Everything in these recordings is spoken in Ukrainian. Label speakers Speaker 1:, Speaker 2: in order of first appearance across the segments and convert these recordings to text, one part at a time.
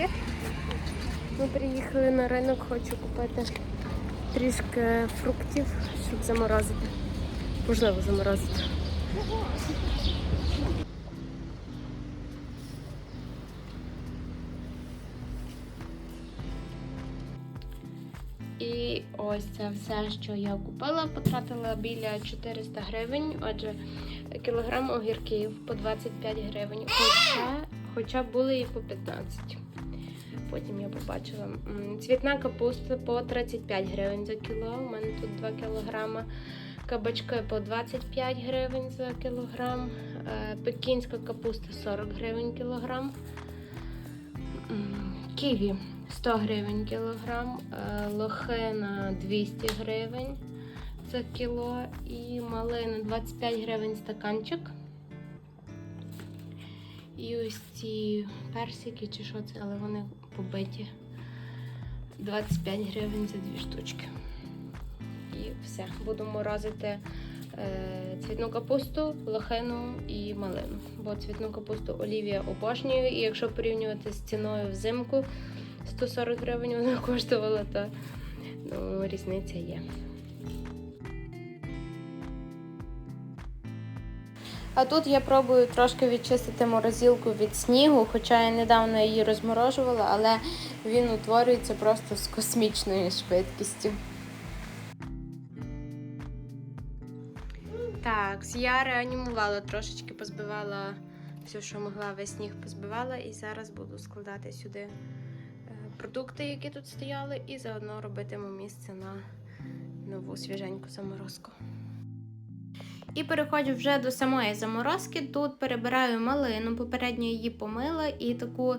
Speaker 1: Всім. Ми приїхали на ринок, хочу купити трішки фруктів, щоб заморозити. Можливо, заморозити. І ось це все, що я купила. Потратила біля 400 гривень. Отже, кілограм огірків по 25 гривень. Хоча, хоча були і по 15. Потім я побачила цвітна капуста по 35 гривень за кіло. У мене тут 2 кілограма. Кабачки по 25 гривень за кілограм. Е, Пекінська капуста 40 гривень кілограм. Ківі 100 гривень кілограм, е, лохина 200 гривень за кіло і малина 25 гривень стаканчик. І ось ці персики, чи що це, але вони побиті. 25 гривень за дві штучки. І все. Будемо морозити е, цвітну капусту, лохину і малину. Бо цвітну капусту Олівія обожнює, і якщо порівнювати з ціною взимку 140 гривень вона коштувала, то ну, різниця є. А тут я пробую трошки відчистити морозилку від снігу, хоча я недавно її розморожувала, але він утворюється просто з космічною швидкістю. Так, я реанімувала трошечки, позбивала все, що могла, весь сніг позбивала, і зараз буду складати сюди е, продукти, які тут стояли, і заодно робитиму місце на нову свіженьку заморозку. І переходжу вже до самої заморозки. Тут перебираю малину, попередньо її помила, і таку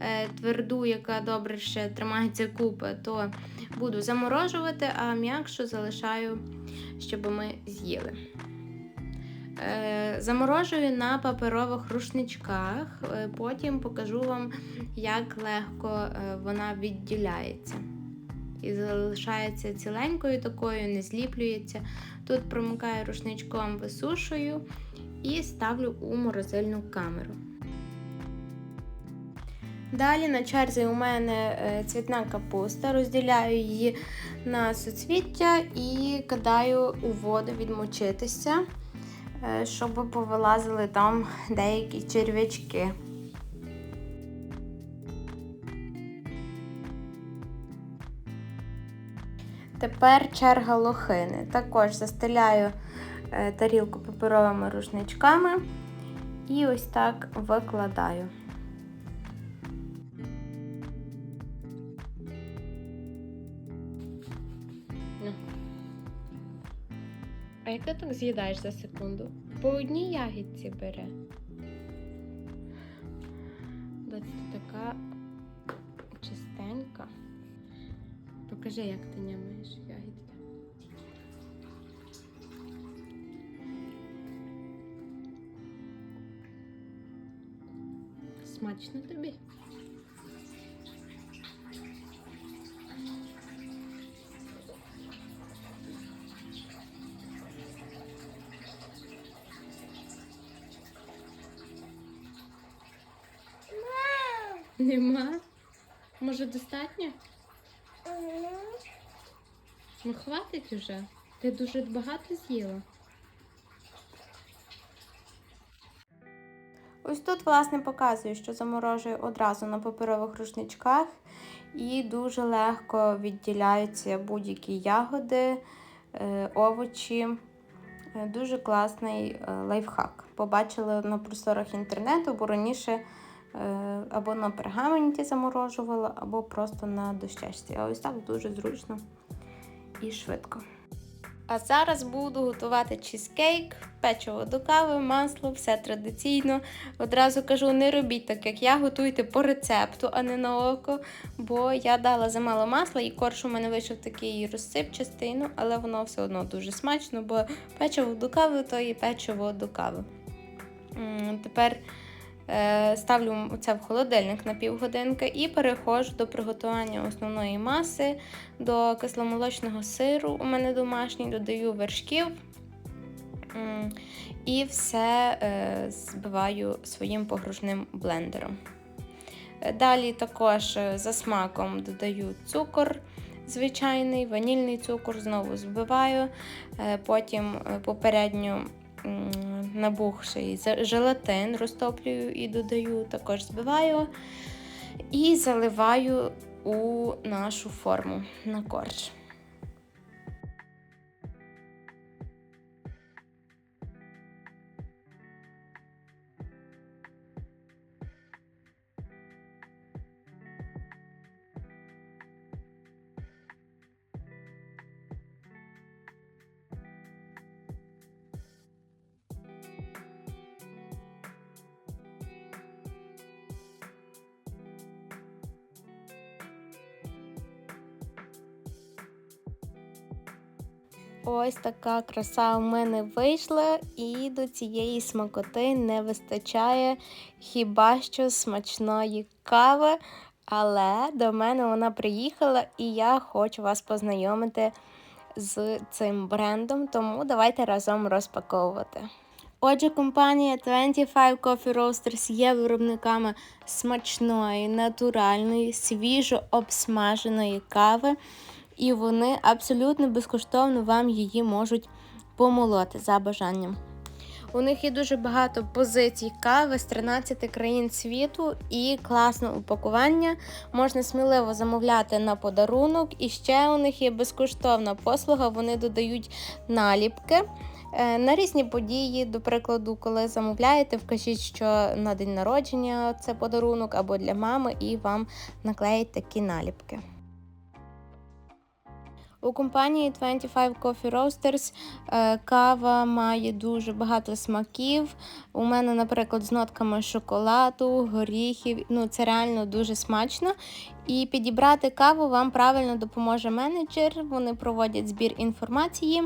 Speaker 1: е, тверду, яка добре ще тримається купи, то буду заморожувати, а м'якшу залишаю, щоб ми з'їли. Е, Заморожую на паперових рушничках, е, потім покажу вам, як легко е, вона відділяється. І залишається ціленькою такою, не зліплюється. Тут промикаю рушничком, висушую і ставлю у морозильну камеру. Далі на черзі у мене е, цвітна капуста, розділяю її на суцвіття і кидаю у воду відмочитися, е, щоб повилазили там деякі черв'ячки. Тепер черга лохини. Також застеляю е, тарілку паперовими рушничками і ось так викладаю. А як ти так з'їдаєш за секунду? По одній ягідці бере. Ти така Покажи, як ти нямаєш ягідки. Смачно тобі? Нема? Може достатньо? Ну, хватить уже. Ти дуже багато з'їла. Ось тут, власне, показую, що заморожую одразу на паперових рушничках і дуже легко відділяються будь-які ягоди, е, овочі. Е, Дуже класний е, лайфхак. Побачила на просторах інтернету, бо раніше або на пергаменті заморожувала, або просто на дощечці. А ось так дуже зручно і швидко. А зараз буду готувати чізкейк, печиво до кави, масло, все традиційно. Одразу кажу, не робіть так, як я, готуйте по рецепту, а не на око. Бо я дала замало масла, і корж у мене вийшов такий розсипчастий, ну, але воно все одно дуже смачно, бо печиво до кави то і печиво до кави. Тепер ставлю це в холодильник на півгодинки і переходжу до приготування основної маси, до кисломолочного сиру. У мене домашній, додаю вершків. І все е, збиваю своїм погружним блендером. Е, Далі також е, за смаком додаю цукор звичайний, ванільний цукор, знову збиваю. Е, Потім е, попередньо набухший желатин розтоплюю і додаю, також збиваю. І заливаю у нашу форму на корж. Ось така краса у мене вийшла, і до цієї смакоти не вистачає хіба що смачної кави. Але до мене вона приїхала, і я хочу вас познайомити з цим брендом, тому давайте разом розпаковувати. Отже, компанія 25 Coffee Roasters є виробниками смачної, натуральної, свіжо обсмаженої кави, і вони абсолютно безкоштовно вам її можуть помолоти за бажанням. У них є дуже багато позицій кави з 13 країн світу і класне упакування. Можна сміливо замовляти на подарунок. І ще у них є безкоштовна послуга. Вони додають наліпки е, на різні події. До прикладу, коли замовляєте, вкажіть, що на день народження це подарунок або для мами, і вам наклеять такі наліпки. У компанії 25 Coffee Roasters е, кава має дуже багато смаків. У мене, наприклад, з нотками шоколаду, горіхів. Ну, це реально дуже смачно. І підібрати каву вам правильно допоможе менеджер. Вони проводять збір інформації,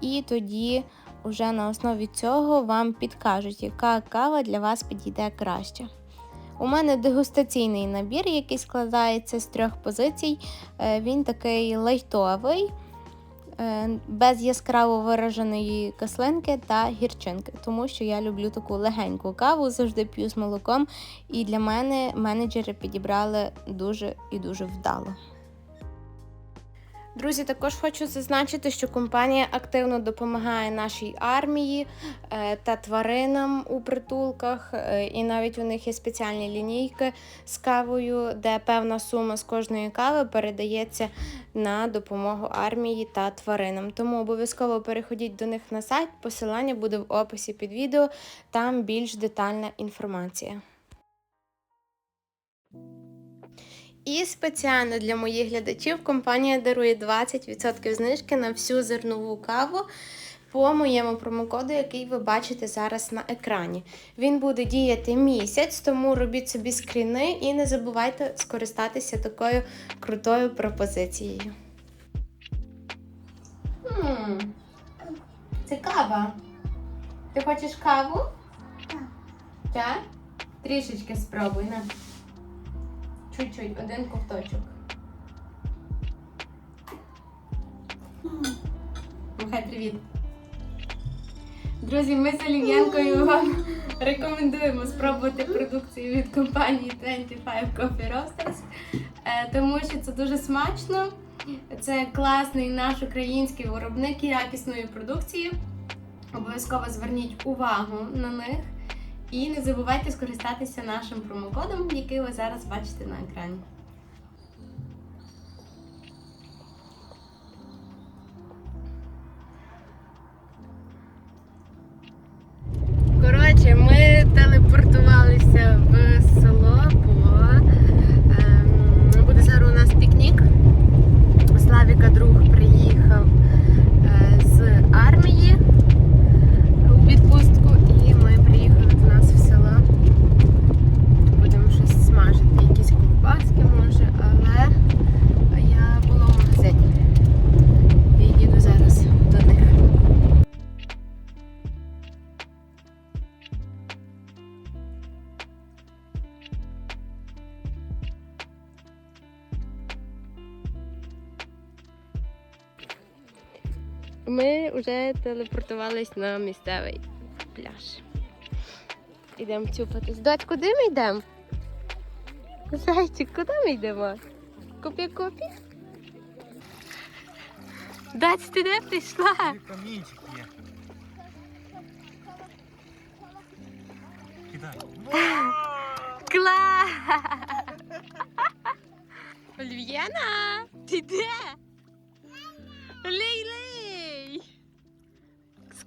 Speaker 1: і тоді вже на основі цього вам підкажуть, яка кава для вас підійде краще. У мене дегустаційний набір, який складається з трьох позицій. Е, Він такий лайтовий, е, без яскраво вираженої кислинки та гірчинки, тому що я люблю таку легеньку каву, завжди п'ю з молоком. І для мене менеджери підібрали дуже і дуже вдало. Друзі, також хочу зазначити, що компанія активно допомагає нашій армії е, та тваринам у притулках, е, і навіть у них є спеціальні лінійки з кавою, де певна сума з кожної кави передається на допомогу армії та тваринам. Тому обов'язково переходіть до них на сайт. Посилання буде в описі під відео, там більш детальна інформація. І спеціально для моїх глядачів компанія дарує 20% знижки на всю зернову каву по моєму промокоду, який ви бачите зараз на екрані. Він буде діяти місяць, тому робіть собі скріни і не забувайте скористатися такою крутою пропозицією. М, Це кава. Ти хочеш каву? Так? Трішечки спробуй, на. Чуть-чуть, один ковточок. Махай, привіт. Друзі, ми з Олів'янкою вам рекомендуємо спробувати продукцію від компанії 25 Coffee Roasters, е, тому що це дуже смачно. Це класний наш український виробник якісної продукції. Обов'язково зверніть увагу на них. І не забувайте скористатися нашим промокодом, який ви зараз бачите на екрані. Вже телепортувались на місцевий пляж. Ідемо цюпатись. Дать, куди ми йдемо? Зайчик, куди ми йдемо? Купі? Даць, ти де прийшла?
Speaker 2: Камінчик є. Кидай.
Speaker 1: Клас! Ольв'яна, ти де?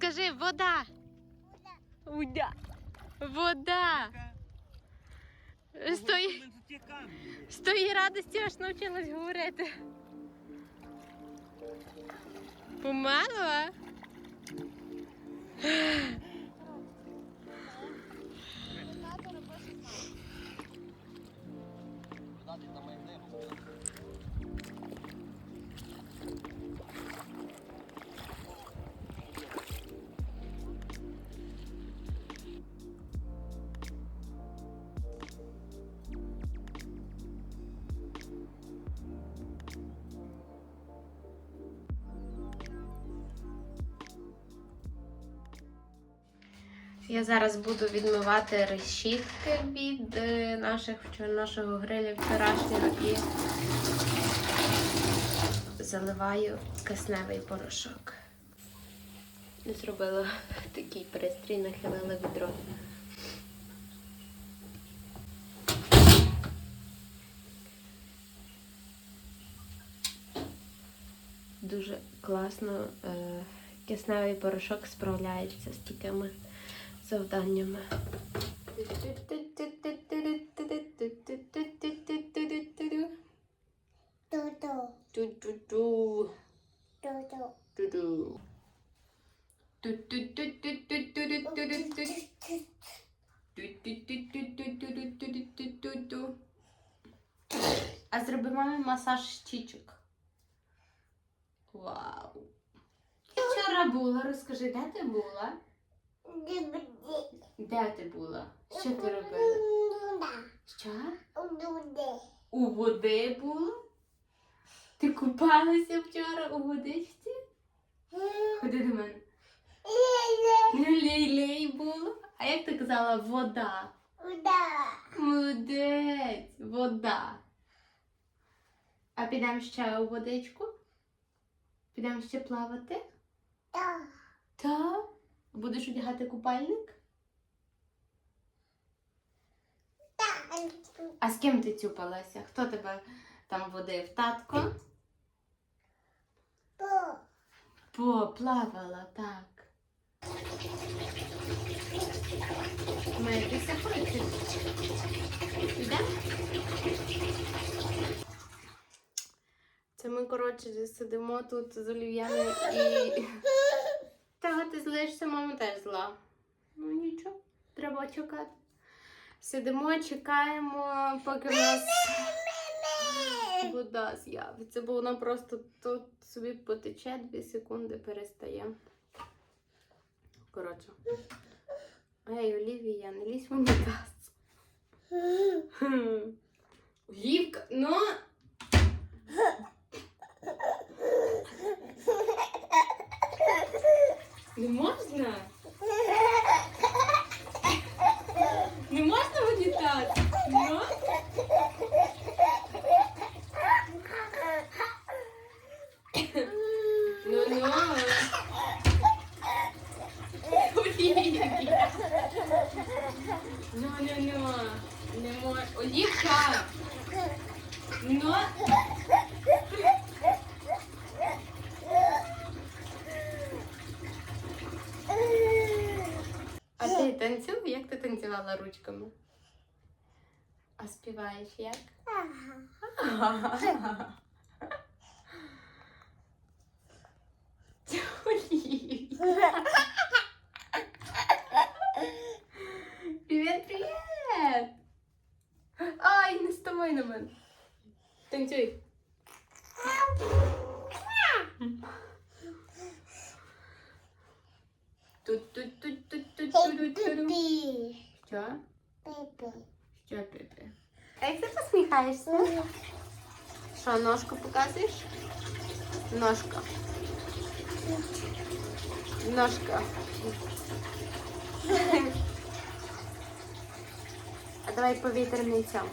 Speaker 1: Скажи, вода. Вода. Вода. З тої, з тої радості аж навчилась говорити. Помало? а? Я зараз буду відмивати решітки від е, наших нашого гриля вчорашнього і заливаю кисневий порошок. Зробила такий пристрій, нахилила відро. Дуже класно е, кисневий порошок справляється з такими zadaniem. A zrobimy masaż води була? Ти купалася вчора у водичці? Ходи до мене. Лей-лей було. А як ти казала вода? Вода. Молодець, вода. А підемо ще у водичку? Підемо ще плавати? Так. Будеш одягати купальник? А з ким ти цюпалася? Хто тебе там водив? Татко? Поплавала, так. Митися хочеш? Підемо? Це ми, коротше, сидимо тут з Олів'яною і. Та ти злишся, мама теж зла. Ну нічого, треба чекати. Сидимо, чекаємо, поки в нас вода з'явиться, бо вона просто тут собі потече, дві секунди перестає. Коротше. Ей, Олівія, не лізь в унітаз. Олівка, ну. Не можна? Не можна вилітати? Ну? Ну-ну. Ну-ну-ну. Не можна. Олівка. Ну. ручками. Ну. А співаєш як? Ага. Привіт! Ай, не ставай на мене. Танцюй. Тут тут тут тут тут тут тут що? Пипи. Що, Піпі? А як ти посміхаєшся? Що, ножку показуєш? Ножка. Ножка. А давай повітряний цьому.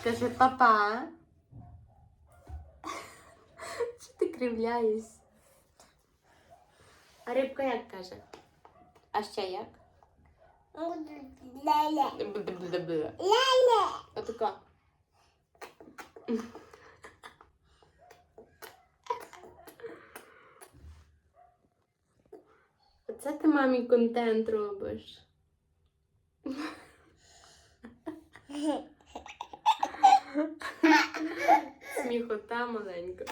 Speaker 1: Скажи папа. Що ти кривляєшся? А рибка як каже? А ще як?
Speaker 3: Леле.
Speaker 1: Бля-бля-бля.
Speaker 3: Леле.
Speaker 1: Отака. Оце ти мамі контент робиш. Сміхота маленька.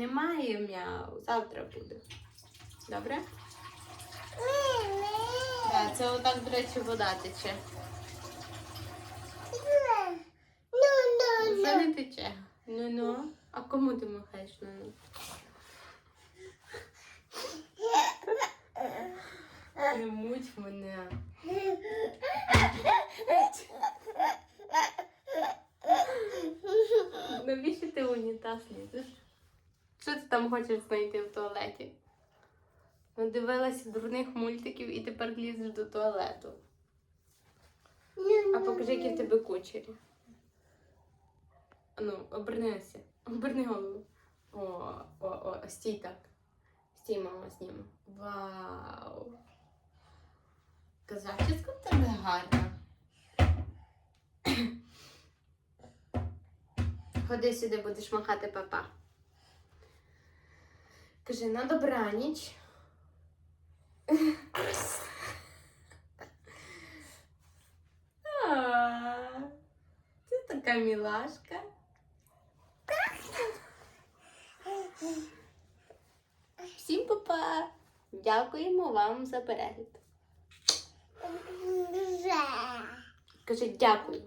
Speaker 1: Немає м'яу. Завтра буде. Добре? Так, це отак, до речі, вода тече.
Speaker 3: Ну, ну,
Speaker 1: Це
Speaker 3: ну.
Speaker 1: не тече. Ну ну. А кому ти махаєш ну ну? Не муть мене. Навіщо ти унітаз лізеш? Що ти там хочеш знайти в туалеті? Надивилася дурних мультиків і тепер лізеш до туалету.
Speaker 3: Ну,
Speaker 1: А покажи, які в тебе кучері. Ану, обернися. Оберни голову. О, о, о, стій так. Стій, мама, зніме. Вау. Казачечка в тебе гарна. Ходи сюди, будеш махати папа. Кажи на добраніч. Ти така мілашка. Всім папа. Дякуємо вам за перегляд. Кажи дякую.